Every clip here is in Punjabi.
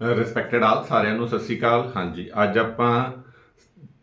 ਰਿਸਪੈਕਟਡ ਆਲ ਸਾਰਿਆਂ ਨੂੰ ਸਤਿ ਸ਼੍ਰੀ ਅਕਾਲ। ਹਾਂਜੀ, ਅੱਜ ਆਪਾਂ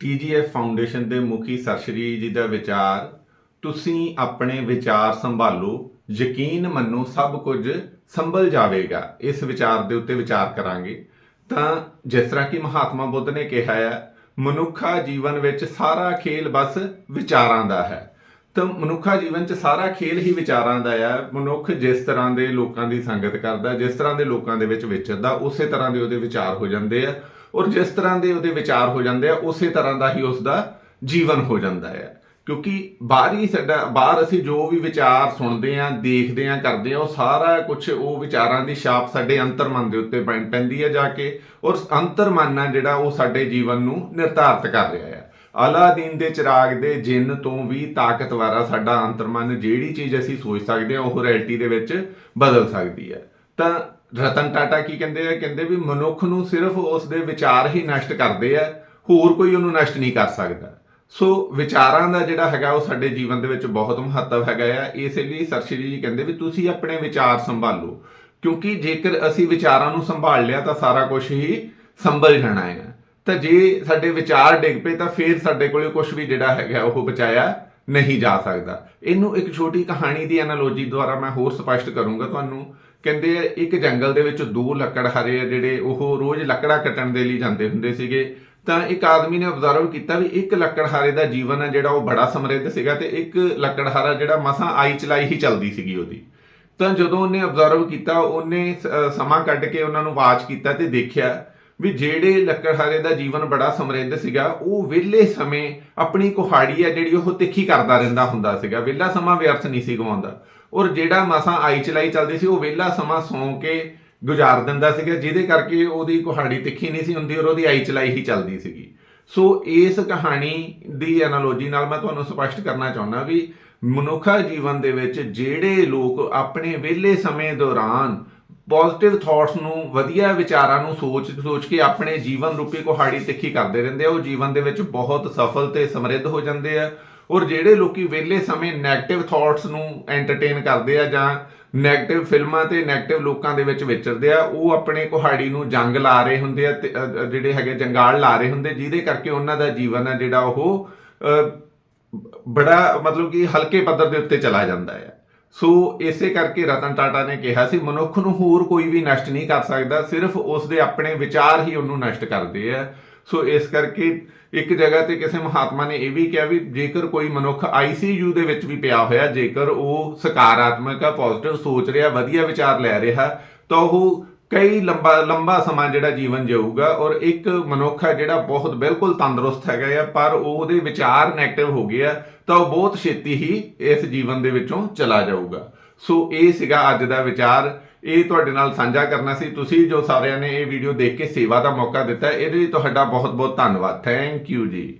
TGF ਫਾਊਂਡੇਸ਼ਨ ਦੇ ਮੁਖੀ ਸਰਸ਼ਰੀ ਜੀ ਦਾ ਵਿਚਾਰ, ਤੁਸੀਂ ਆਪਣੇ ਵਿਚਾਰ ਸੰਭਾਲੋ, ਯਕੀਨ ਮੰਨੋ, ਸਭ ਕੁਝ ਸੰਭਲ ਜਾਵੇਗਾ। ਇਸ ਵਿਚਾਰ ਦੇ ਉੱਤੇ ਵਿਚਾਰ ਕਰਾਂਗੇ। ਤਾਂ ਜਿਸ ਤਰ੍ਹਾਂ ਕਿ ਮਹਾਤਮਾ ਬੁੱਧ ਨੇ ਕਿਹਾ ਹੈ, ਮਨੁੱਖਾ ਜੀਵਨ ਵਿੱਚ ਸਾਰਾ ਖੇਲ ਬਸ ਵਿਚਾਰਾਂ ਦਾ ਹੈ। ਤਾਂ ਮਨੁੱਖਾ ਜੀਵਨ 'ਚ ਸਾਰਾ ਖੇਲ ਹੀ ਵਿਚਾਰਾਂ ਦਾ ਆ। ਮਨੁੱਖ ਜਿਸ ਤਰ੍ਹਾਂ ਦੇ ਲੋਕਾਂ ਦੀ ਸੰਗਤ ਕਰਦਾ, ਜਿਸ ਤਰ੍ਹਾਂ ਦੇ ਲੋਕਾਂ ਦੇ ਵਿੱਚ ਵਿਚਰਦਾ, ਉਸੇ ਤਰ੍ਹਾਂ ਦੇ ਉਹਦੇ ਵਿਚਾਰ ਹੋ ਜਾਂਦੇ ਆ। ਔਰ ਜਿਸ ਤਰ੍ਹਾਂ ਦੇ ਉਹਦੇ ਵਿਚਾਰ ਹੋ ਜਾਂਦੇ ਆ, ਉਸੇ ਤਰ੍ਹਾਂ ਦਾ ਹੀ ਉਸ ਦਾ ਜੀਵਨ ਹੋ ਜਾਂਦਾ ਹੈ ਕਿਉਂਕਿ ਬਾਹਰੀ ਸਾਡਾ, ਬਾਹਰ ਅਸੀਂ ਜੋ ਵੀ ਵਿਚਾਰ ਸੁਣਦੇ ਆ, ਦੇਖਦੇ ਆ, ਕਰਦੇ ਆ, ਉਹ ਸਾਰਾ ਕੁਝ ਉਹ ਵਿਚਾਰਾਂ ਦੀ ਛਾਪ ਸਾਡੇ ਅੰਤਰਮਨ ਦੇ ਉੱਤੇ ਪੈਂ- ਪੈਂਦੀ ਹੈ ਜਾ ਕੇ। ਔਰ ਅੰਤਰਮਨ ਆ ਜਿਹੜਾ ਉਹ ਸਾਡੇ ਜੀਵਨ ਨੂੰ ਨਿਰਧਾਰਤ ਕਰ ਰਿਹਾ ਹੈ ਅਲਾਦੀਨ ਦੇ ਚਿਰਾਗ ਦੇ ਜਿੰਨ ਤੋਂ ਵੀ ਤਾਕਤਵਰ ਆ ਸਾਡਾ ਅੰਤਰਮਨ, ਜਿਹੜੀ ਚੀਜ਼ ਅਸੀਂ ਸੋਚ ਸਕਦੇ ਹਾਂ, ਉਹ ਰਿਐਲਿਟੀ ਦੇ ਵਿੱਚ ਬਦਲ ਸਕਦੀ ਹੈ। ਤਾਂ ਰਤਨ ਟਾਟਾ ਕੀ ਕਹਿੰਦੇ ਆ? ਕਹਿੰਦੇ ਵੀ ਮਨੁੱਖ ਨੂੰ ਸਿਰਫ ਉਸ ਦੇ ਵਿਚਾਰ ਹੀ ਨਸ਼ਟ ਕਰਦੇ ਆ, ਹੋਰ ਕੋਈ ਉਹਨੂੰ ਨਸ਼ਟ ਨਹੀਂ ਕਰ ਸਕਦਾ। ਸੋ ਵਿਚਾਰਾਂ ਦਾ ਜਿਹੜਾ ਹੈਗਾ ਉਹ ਸਾਡੇ ਜੀਵਨ ਦੇ ਵਿੱਚ ਬਹੁਤ ਮਹੱਤਵ ਹੈਗਾ ਆ। ਇਸ ਲਈ ਸਰਸ਼ਰੀ ਜੀ ਕਹਿੰਦੇ ਵੀ ਤੁਸੀਂ ਆਪਣੇ ਵਿਚਾਰ ਸੰਭਾਲੋ, ਕਿਉਂਕਿ ਜੇਕਰ ਅਸੀਂ ਵਿਚਾਰਾਂ ਨੂੰ ਸੰਭਾਲ ਲਿਆ ਤਾਂ ਸਾਰਾ ਕੁਝ ਹੀ ਸੰਭਲ ਜਾਣਾ ਹੈ ਤਾਂ ਜੇ ਸਾਡੇ ਵਿਚਾਰ ਡਿੱਗ ਪਏ ਤਾਂ ਫਿਰ ਸਾਡੇ ਕੋਲੇ ਕੁਝ ਵੀ ਜਿਹੜਾ ਹੈਗਾ ਉਹ ਬਚਾਇਆ ਨਹੀਂ ਜਾ ਸਕਦਾ। ਇਹਨੂੰ ਇੱਕ ਛੋਟੀ ਕਹਾਣੀ ਦੀ ਐਨਾਲੋਜੀ ਦੁਆਰਾ ਮੈਂ ਹੋਰ ਸਪਸ਼ਟ ਕਰੂੰਗਾ ਤੁਹਾਨੂੰ। ਕਹਿੰਦੇ ਆ, ਇੱਕ ਜੰਗਲ ਦੇ ਵਿੱਚ ਦੋ ਲੱਕੜਹਾਰੇ ਆ ਜਿਹੜੇ ਉਹ ਰੋਜ਼ ਲੱਕੜਾਂ ਕੱਟਣ ਦੇ ਲਈ ਜਾਂਦੇ ਹੁੰਦੇ ਸੀਗੇ। ਤਾਂ ਇੱਕ ਆਦਮੀ ਨੇ ਅਬਜ਼ਰਵ ਕੀਤਾ ਵੀ ਇੱਕ ਲੱਕੜਹਾਰੇ ਦਾ ਜੀਵਨ ਹੈ ਜਿਹੜਾ ਉਹ ਬੜਾ ਸਮਰਿੱਧ ਸੀਗਾ ਤੇ ਇੱਕ ਲੱਕੜਹਾਰਾ ਜਿਹੜਾ ਮਸਾਂ ਆਈ ਚਲਾਈ ਹੀ ਚੱਲਦੀ ਸੀਗੀ ਉਹਦੀ। ਤਾਂ ਜਦੋਂ ਉਹਨੇ ਅਬਜ਼ਰਵ ਕੀਤਾ ਉਹਨੇ ਸ- ਸਮਾਂ ਕੱਢ ਕੇ ਉਹਨਾਂ ਨੂੰ ਵਾਚ ਕੀਤਾ ਤੇ ਦੇਖਿਆ ਵੀ ਜਿਹੜੇ ਲੱਕੜਹਾਰੇ ਦਾ ਜੀਵਨ ਬੜਾ ਸਮਰਿੱਧ ਸੀਗਾ, ਉਹ ਵਿਹਲੇ ਸਮੇਂ ਆਪਣੀ ਕੁਹਾੜੀ ਹੈ ਜਿਹੜੀ ਉਹ ਤਿੱਖੀ ਕਰਦਾ ਰਹਿੰਦਾ ਹੁੰਦਾ ਸੀਗਾ। ਵਿਹਲਾ ਸਮਾਂ ਵਿਅਰਥ ਨਹੀਂ ਸੀ ਗਵਾਉਂਦਾ ਔਰ ਜਿਹੜਾ ਮਸਾਂ ਆਈ ਚਲਾਈ ਚੱਲਦੀ ਸੀ, ਉਹ ਵਿਹਲਾ ਸਮਾਂ ਸੌਂ ਕੇ ਗੁਜ਼ਾਰ ਦਿੰਦਾ ਸੀਗਾ, ਜਿਹਦੇ ਕਰਕੇ ਉਹਦੀ ਕੁਹਾੜੀ ਤਿੱਖੀ ਨਹੀਂ ਸੀ ਹੁੰਦੀ ਔਰ ਉਹਦੀ ਆਈ ਚਲਾਈ ਹੀ ਚੱਲਦੀ ਸੀਗੀ। ਸੋ ਇਸ ਕਹਾਣੀ ਦੀ ਐਨਾਲੋਜੀ ਨਾਲ ਮੈਂ ਤੁਹਾਨੂੰ ਸਪਸ਼ਟ ਕਰਨਾ ਚਾਹੁੰਦਾ ਵੀ ਮਨੁੱਖਾ ਜੀਵਨ ਦੇ ਵਿੱਚ ਜਿਹੜੇ ਲੋਕ ਆਪਣੇ ਵਿਹਲੇ ਸਮੇਂ ਦੌਰਾਨ ਪੋਜ਼ਿਟਿਵ ਥਾਟਸ ਨੂੰ, ਵਧੀਆ ਵਿਚਾਰਾਂ ਨੂੰ ਸੋਚ ਸੋਚ ਕੇ ਆਪਣੇ ਜੀਵਨ ਰੂਪੀ ਕੁਹਾੜੀ ਤਿੱਖੀ ਕਰਦੇ ਰਹਿੰਦੇ ਆ। ਉਹ ਜੀਵਨ ਦੇ ਵਿੱਚ ਬਹੁਤ ਸਫਲ ਤੇ ਸਮਰਿੱਧ ਹੋ ਜਾਂਦੇ ਆ। ਔਰ ਜਿਹੜੇ ਲੋਕੀ ਵਿਹਲੇ ਸਮੇਂ 네ਗੇਟਿਵ ਥਾਟਸ ਨੂੰ ਐਂਟਰਟੇਨ ਕਰਦੇ ਆ ਜਾਂ 네ਗੇਟਿਵ ਫਿਲਮਾਂ ਤੇ 네ਗੇਟਿਵ ਲੋਕਾਂ ਦੇ ਵਿੱਚ ਵਿਚਰਦੇ ਆ, ਉਹ ਆਪਣੇ ਕੁਹਾੜੀ ਨੂੰ ਜੰਗ ਲਾ ਰਹੇ ਹੁੰਦੇ ਆ ਜਿਹੜੇ ਹੈਗੇ ਜੰਗਾਲ ਲਾ ਰਹੇ ਹੁੰਦੇ, ਜਿਹਦੇ ਕਰਕੇ ਉਹਨਾਂ ਦਾ ਜੀਵਨ ਆ ਜਿਹੜਾ ਉਹ ਬੜਾ ਮਤਲਬ ਕਿ ਹਲਕੇ ਪੱਧਰ ਦੇ ਉੱਤੇ ਚਲਾ ਜਾਂਦਾ ਹੈ ਸੋ ਇਸੇ ਕਰਕੇ ਰਤਨ ਟਾਟਾ ਨੇ ਕਿਹਾ ਸੀ, ਮਨੁੱਖ ਨੂੰ ਹੋਰ ਕੋਈ ਵੀ ਨਸ਼ਟ ਨਹੀਂ ਕਰ ਸਕਦਾ, ਸਿਰਫ ਉਸ ਦੇ ਆਪਣੇ ਵਿਚਾਰ ਹੀ ਉਹਨੂੰ ਨਸ਼ਟ ਕਰਦੇ ਆ। ਸੋ ਇਸ ਕਰਕੇ ਇੱਕ ਜਗ੍ਹਾ ਤੇ ਕਿਸੇ ਮਹਾਤਮਾ ਨੇ ਇਹ ਵੀ ਕਿਹਾ ਵੀ ਜੇਕਰ ਕੋਈ ਮਨੁੱਖ ਆਈਸੀਯੂ ਦੇ ਵਿੱਚ ਵੀ ਪਿਆ ਹੋਇਆ, ਜੇਕਰ ਉਹ ਸਕਾਰਾਤਮਕ ਆ ਪੋਜ਼ਿਟਿਵ ਸੋਚ ਰਿਹਾ, ਵਧੀਆ ਵਿਚਾਰ ਲੈ ਰਿਹਾ, ਤਾਂ ਉਹ ਕਈ ਲੰਬਾ ਲੰਬਾ ਸਮਾਂ ਜਿਹੜਾ ਜੀਵਨ ਜਿਊਗਾ ਔਰ ਇੱਕ ਮਨੁੱਖ ਹੈ ਜਿਹੜਾ ਬਹੁਤ ਬਿਲਕੁਲ ਤੰਦਰੁਸਤ ਹੈਗਾ ਆ, ਪਰ ਉਹਦੇ ਵਿਚਾਰ 네ਗੇਟਿਵ ਹੋ ਗਏ ਆ ਤਾਂ ਉਹ ਬਹੁਤ ਛੇਤੀ ਹੀ ਇਸ ਜੀਵਨ ਦੇ ਵਿੱਚੋਂ ਚਲਾ ਜਾਊਗਾ। ਸੋ ਇਹ ਸੀਗਾ ਅੱਜ ਦਾ ਵਿਚਾਰ। ਇਹ ਤੁਹਾਡੇ ਨਾਲ ਸਾਂਝਾ ਕਰਨਾ ਸੀ। ਤੁਸੀਂ ਜੋ ਸਾਰਿਆਂ ਨੇ ਇਹ ਵੀਡੀਓ ਦੇਖ ਕੇ ਸੇਵਾ ਦਾ ਮੌਕਾ ਦਿੱਤਾ, ਇਹਦੇ ਲਈ ਤੁਹਾਡਾ ਬਹੁਤ ਬਹੁਤ ਧੰਨਵਾਦ। ਥੈਂਕ ਯੂ ਜੀ।